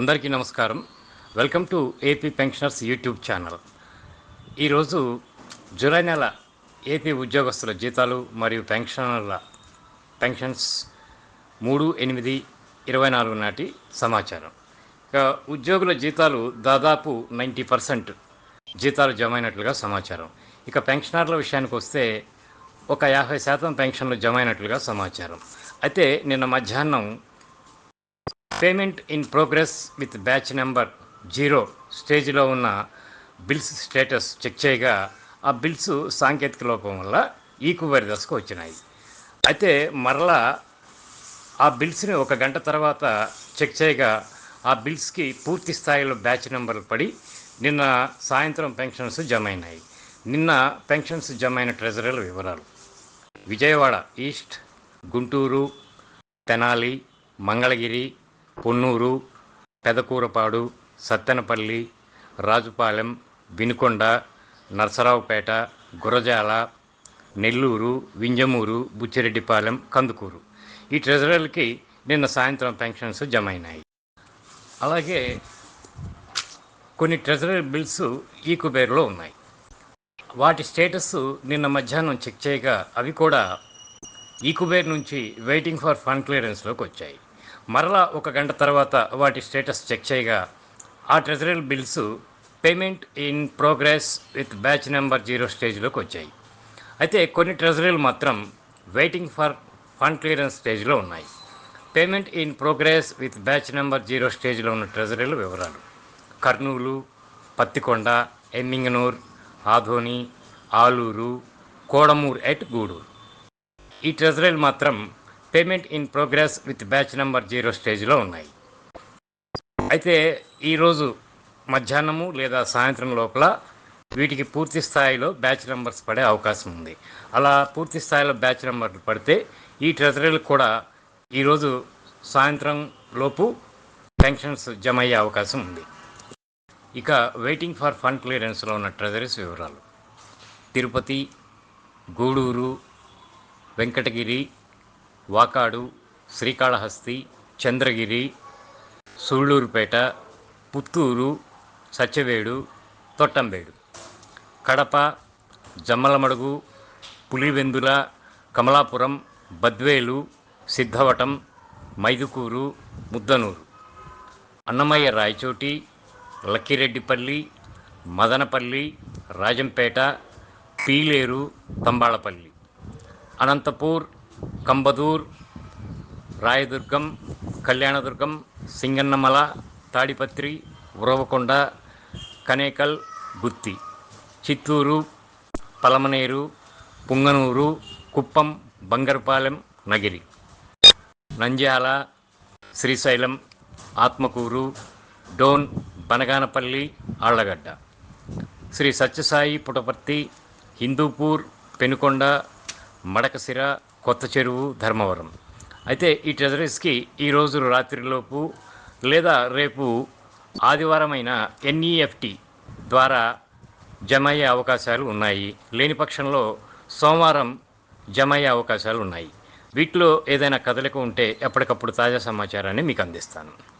అందరికీ నమస్కారం. Welcome to AP pensioners YouTube channel. ఈరోజు జూలై నెల ఏపీ ఉద్యోగస్తుల జీతాలు మరియు పెన్షనర్ల పెన్షన్స్ మూడు ఎనిమిది ఇరవై నాలుగు నాటి సమాచారం. ఇక ఉద్యోగుల జీతాలు దాదాపు నైంటీ పర్సెంట్ జీతాలు జమ అయినట్లుగా సమాచారం. ఇక పెన్షనర్ల విషయానికి వస్తే ఒక యాభై శాతం పెన్షన్లు జమ అయినట్లుగా సమాచారం. అయితే నిన్న మధ్యాహ్నం payment in progress with batch number zero స్టేజ్లో ఉన్న బిల్స్ స్టేటస్ చెక్ చేయగా ఆ బిల్స్ సాంకేతిక లోపం వల్ల ఈక్వైరీ దశకు వచ్చినాయి. అయితే మరలా ఆ బిల్స్ని ఒక గంట తర్వాత చెక్ చేయగా ఆ బిల్స్కి పూర్తి స్థాయిలో బ్యాచ్ నెంబర్లు పడి నిన్న సాయంత్రం పెన్షన్స్ జమ అయినాయి. నిన్న పెన్షన్స్ జమ అయిన ట్రెజరీల వివరాలు. విజయవాడ ఈస్ట్ గుంటూరు తెనాలి మంగళగిరి పొన్నూరు పెదకూరపాడు సత్తెనపల్లి రాజుపాలెం వినుకొండ నరసరావుపేట గురజాల నెల్లూరు వింజమూరు బుచ్చిరెడ్డిపాలెం కందుకూరు. ఈ ట్రెజరర్లకి నిన్న సాయంత్రం పెన్షన్స్ జమ అయినాయి అలాగే కొన్ని ట్రెజరీ బిల్స్ ఈ కుబేర్లో ఉన్నాయి. వాటి స్టేటస్ నిన్న మధ్యాహ్నం చెక్ చేయగా అవి కూడా ఈ కుబేర్ నుంచి వెయిటింగ్ ఫర్ ఫండ్ క్లియరెన్స్లోకి వచ్చాయి. మరలా ఒక గంట తర్వాత వాటి స్టేటస్ చెక్ చేయగా ఆ treasury bills payment in progress with batch number zero స్టేజ్లోకి వచ్చాయి. అయితే కొన్ని ట్రెజరీలు మాత్రం వెయిటింగ్ ఫర్ ఫండ్ క్లియరెన్స్ స్టేజ్లో ఉన్నాయి. Payment in progress with batch number zero స్టేజ్లో ఉన్న ట్రెజరీల వివరాలు. కర్నూలు పత్తికొండ ఎమ్మింగనూర్ ఆధోని ఆలూరు కోడమూర్ ఎట్ గూడూరు. ఈ ట్రెజరీలు మాత్రం payment in progress with batch number zero స్టేజ్లో ఉన్నాయి. అయితే ఈరోజు మధ్యాహ్నము లేదా సాయంత్రం లోపల వీటికి పూర్తి స్థాయిలో బ్యాచ్ నెంబర్స్ పడే అవకాశం ఉంది. అలా పూర్తి స్థాయిలో బ్యాచ్ నెంబర్లు పడితే ఈ ట్రెజరీలు కూడా ఈరోజు సాయంత్రం లోపు పెన్షన్స్ జమ అయ్యే అవకాశం ఉంది. ఇక వెయిటింగ్ ఫర్ ఫండ్ క్లియరెన్స్లో ఉన్న ట్రెజరీస్ వివరాలు. తిరుపతి గూడూరు వెంకటగిరి వాకాడు శ్రీకాళహస్తి చంద్రగిరి సూళ్ళూరుపేట పుత్తూరు సత్యవేడు తొట్టంబేడు. కడప జమ్మలమడుగు పులివెందుల కమలాపురం బద్వేలు సిద్ధవటం మైదుకూరు ముద్దనూరు. అన్నమయ్య రాయచోటి లక్కిరెడ్డిపల్లి మదనపల్లి రాజంపేట పీలేరు తంబాళపల్లి. అనంతపూర్ కంబదూర్ రాయదుర్గం కళ్యాణదుర్గం సింగన్నమల తాడిపత్రి ఉరవకొండ కనేకల్ గుత్తి చిత్తూరు పలమనేరు పుంగనూరు కుప్పం బంగరపాలెం నగిరి నంద్యాల శ్రీశైలం ఆత్మకూరు డోన్ బనగానపల్లి ఆళ్ళగడ్డ శ్రీ సత్యసాయి పుటపర్తి హిందూపూర్ పెనుకొండ మడకసిర కొత్త చెరువు ధర్మవరం. అయితే ఈ ట్రెజరీస్కి ఈరోజు రాత్రిలోపు లేదా రేపు ఆదివారమైన ఎన్ఈఎఫ్టి ద్వారా జమ అయ్యే అవకాశాలు ఉన్నాయి. లేని పక్షంలో సోమవారం జమ అయ్యే అవకాశాలు ఉన్నాయి. వీటిలో ఏదైనా కదలిక ఉంటే ఎప్పటికప్పుడు తాజా సమాచారాన్ని మీకు అందిస్తాను.